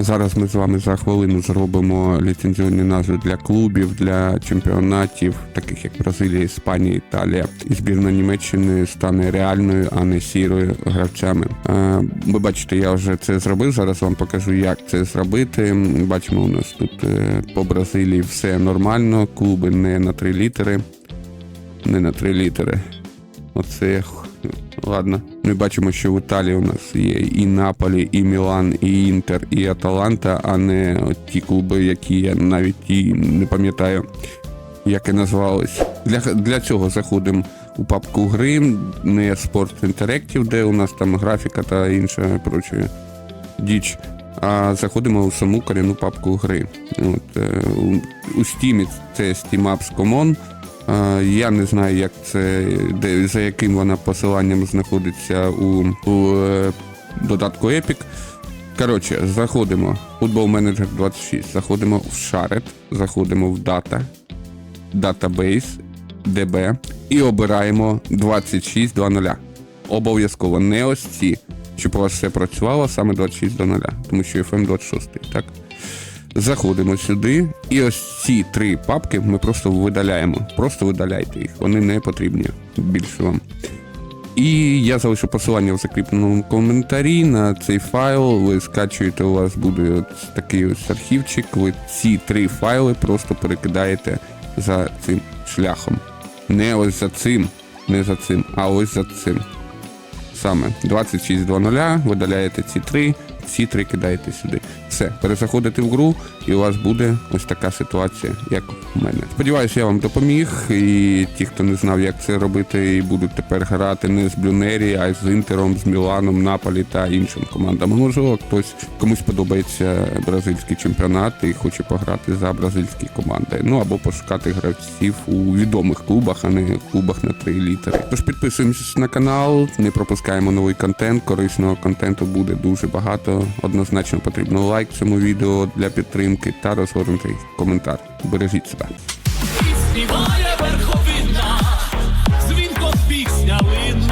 Зараз ми з вами за хвилину зробимо ліцензіонні назви для клубів, для чемпіонатів, таких як Бразилія, Іспанія, Італія. І збірна Німеччини стане реальною, а не сірою гравцями. Е, Ви бачите, я вже це зробив. Зараз вам покажу, як це зробити. Бачимо, у нас тут е, по Бразилії все нормально. Клуби не на три літери. Не на три літери. Оце ладно. Ми бачимо, що в Італії у нас є і Наполі, і Мілан, і Інтер, і Аталанта, а не ті клуби, які я навіть і не пам'ятаю, як і назвались. Для, для цього заходимо у папку гри, не Sport Interactive, де у нас там графіка та інша проче діч. А заходимо у саму корінну папку гри. От, е, у Steam це Steam Apps Common. Я не знаю, як це, де, за яким вона посиланням знаходиться у, у е, додатку Epic. Коротше, заходимо Football Manager 26, заходимо в Shared, заходимо в Data, Database, DB і обираємо 26.2.0. Обов'язково не ось ці, щоб у вас все працювало саме 26.2.0, тому що FM 26, так? Заходимо сюди, і ось ці три папки ми просто видаляємо. Просто видаляйте їх, вони не потрібні більше вам. І я залишу посилання в закріпленому коментарі на цей файл. Ви скачуєте, у вас буде от такий ось архівчик. Ви ці три файли просто перекидаєте за цим шляхом. Не ось за цим, не за цим, а ось за цим. Саме 26.00, видаляєте ці три, ці три кидаєте сюди. Все, перезаходите в гру, і у вас буде ось така ситуація, як у мене. Сподіваюся, я вам допоміг. І ті, хто не знав, як це робити, і будуть тепер грати не з Блюнері, а й з Інтером, з Міланом, Наполі та іншим командам. Можливо, хтось комусь подобається бразильський чемпіонат і хоче пограти за бразильські команди. Ну або пошукати гравців у відомих клубах, а не в клубах на три літери. Тож підписуємось на канал, не пропускаємо новий контент. Корисного контенту буде дуже багато. Однозначно потрібно лайк цьому відео для підтримки та розгорнутий коментар. Бережіть себе. співає верховина, дзвінко пісня лине.